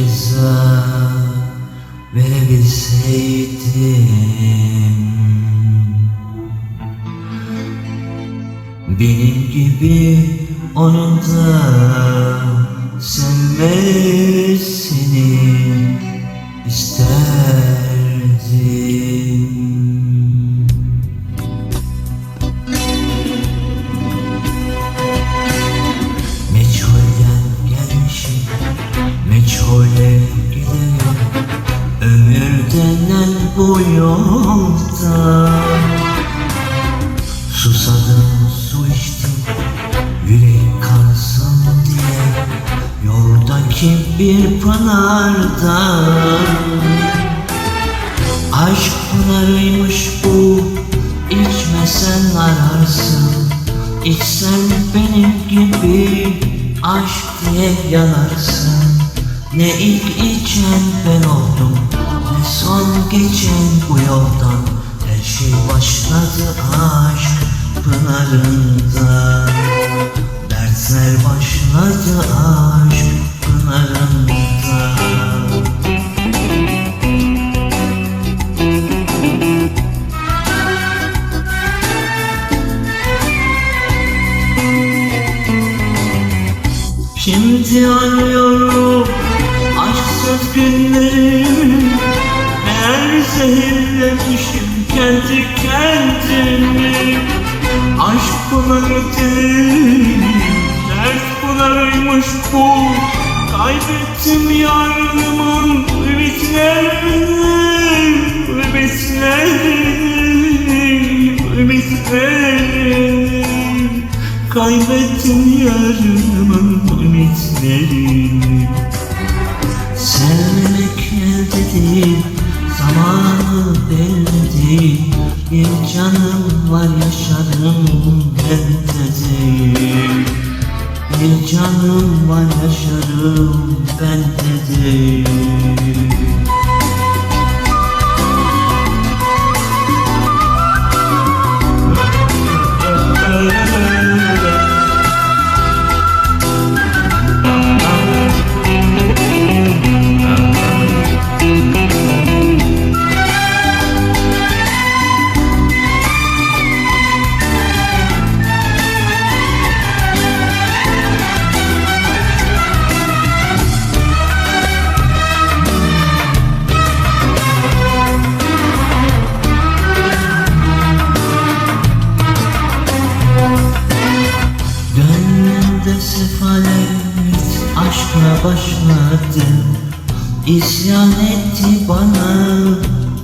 ceza verebilseydim. Benim gibi onun da sevmesini meçhule giderim Ömür denen bu yolda. Susadım su içtim, yürek kansın diye. Yoldaki bir pınarda. Aşk pınarıymış bu, içmesen ararsın. İçsen benim gibi aşk diye yanarsın Ne ilk içen ben oldum ne son geçen bu yoldan. Her şey başladı aşk pınarında. Dertler başladı aşk pınarında. Şimdi anlıyorum Bunları değil, dert bu. Kaybettim yarınımın ümitlerini Ümitlerini, ümitlerini Kaybettim yarınımın ümitlerini Sevmemek elde değil Zamanı belli değil Bir canım var yaşarım bende değil. Bir canım var yaşarım bende değil Gönlümde sefalet aşkla başladı. İsyan etti bana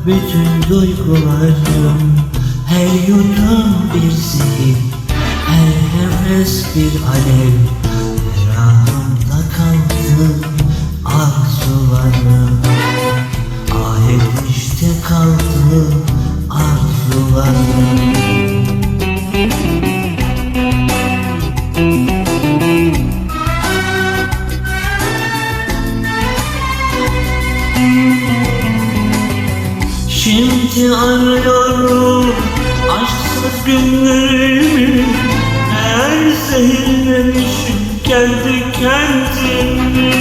bütün duygularım. Her yudum bir zehir, her nefes bir alev Şimdi arıyorum aşksız günlerimi Eğer zehirlemişim kendi kendimi.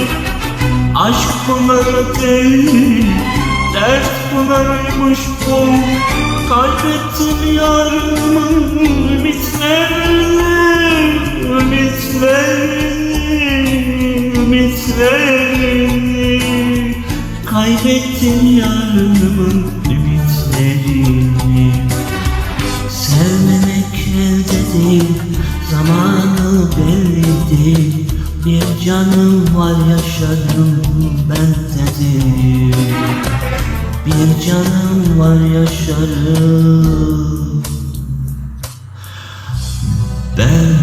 Aşk bunları değil, dert bunlarıymış bu. Kaybettim yarımın ümitlerini Ümitlerini, ümitlerini. Kaybettim yarınımın ümitlerini Sevmemek elde değil Zamanı belli değil. Bir canım var yaşarım bendedir Bir canım var yaşarım. Ben